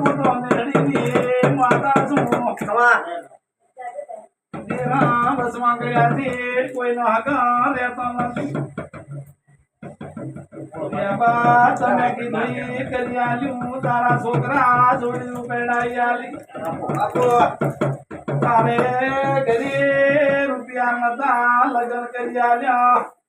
હું તો નેડીની માતા છું તેરા બસમાં ગયા છે કોઈનો હકા રહેતો નથી મેં બા તને કીધું ઈ કરી આલ્યું તારા છોકરા જોડીનું પેડાઈ આલી તારે ઘરે રૂપિયા નતા લગ્ન કરી આલ્યા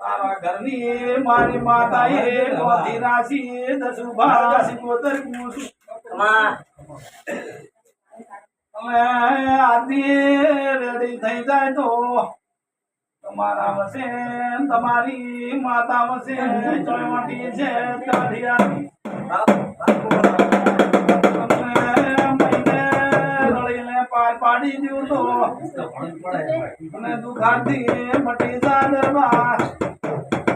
તારા ઘરની મારી માતાએ નોંધી રાશી દસ ઊભા સિકોતર કુસુમ તમે આદિ રેડી થઈ જાય તો તમારા વસે તમારી માતા વસે છે પાડી દઉં તો. દુખાથી મટી જાય દરબાર.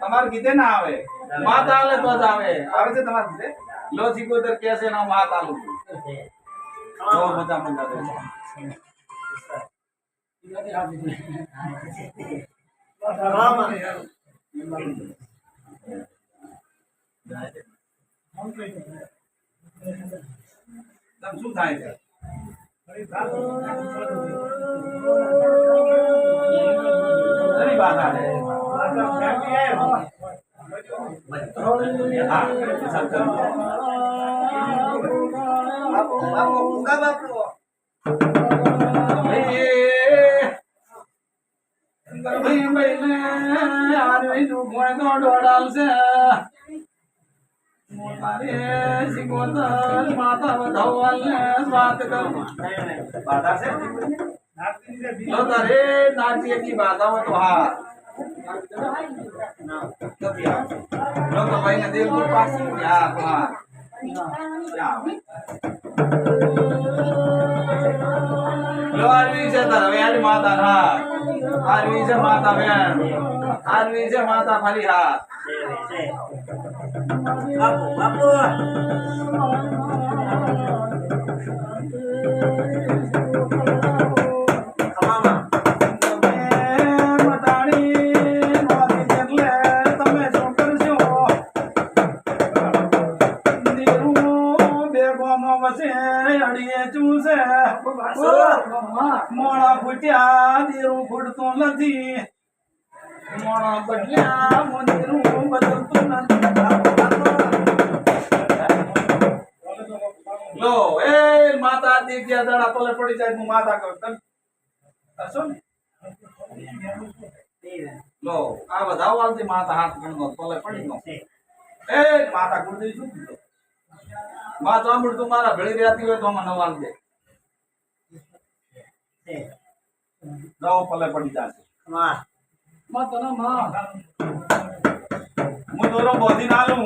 તમારા કીધે ના આવે. માતા આલે તો જ આવે. આવે છે તમારે કીધે? લો સિકોતર કે છે ના માતા આલું જો મજા મજા દે. શું થાય છે? ઘણી વાત આવે. માતા કર બાધા છે લો તારે નાચીએ કી બાધા હોય તો હા. નથી આવતી. લો તો ભાઈને દેવ તો પાછી હા તો હા લો આરવી છે તાર હવે મોડા ફૂટ્યા દીરું ફૂટતું નથી મોડા બદલ્યા મંદિરું બદલતું નથી લો એ માતા દીખ્યા દાડા પલે પડી જાય હું માતા કહું લો આ બધા વાલથી માતા હાથ ગણનો પલે પડી નો એ માતા ગુરુદેવ શું કીધું? માં ચામડ તું, મારા ભેળી રહેતી હોય તો આમાં નવાલ દે દો પલે પડી જશે. હું તોરો બોધી ના લઉં.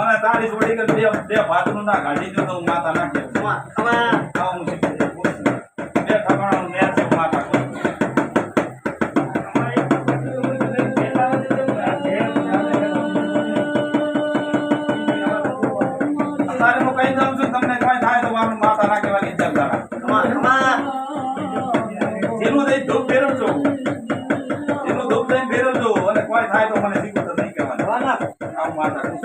અને તારી જોડી કે બે બે ભાતનું ના કાઢી દઉં માતા ના કે આવું માતા છું.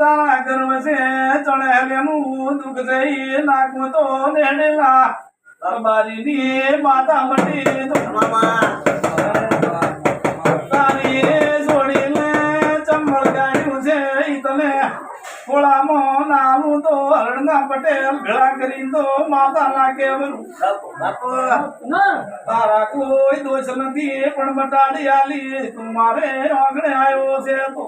તારા છે ચણે હેલેનું દુઃખ જઈ નાગમ તો નેડેલા દરબારીની માતા મટી તો તારી ખોળામાં નાવું તો હરણના પટેલ ભેળા કરી તો માતા ના. કેવરું તારા કોઈ દોષ નથી પણ બટાડી આલી. તું મારે આંગણે આવ્યો છે તો.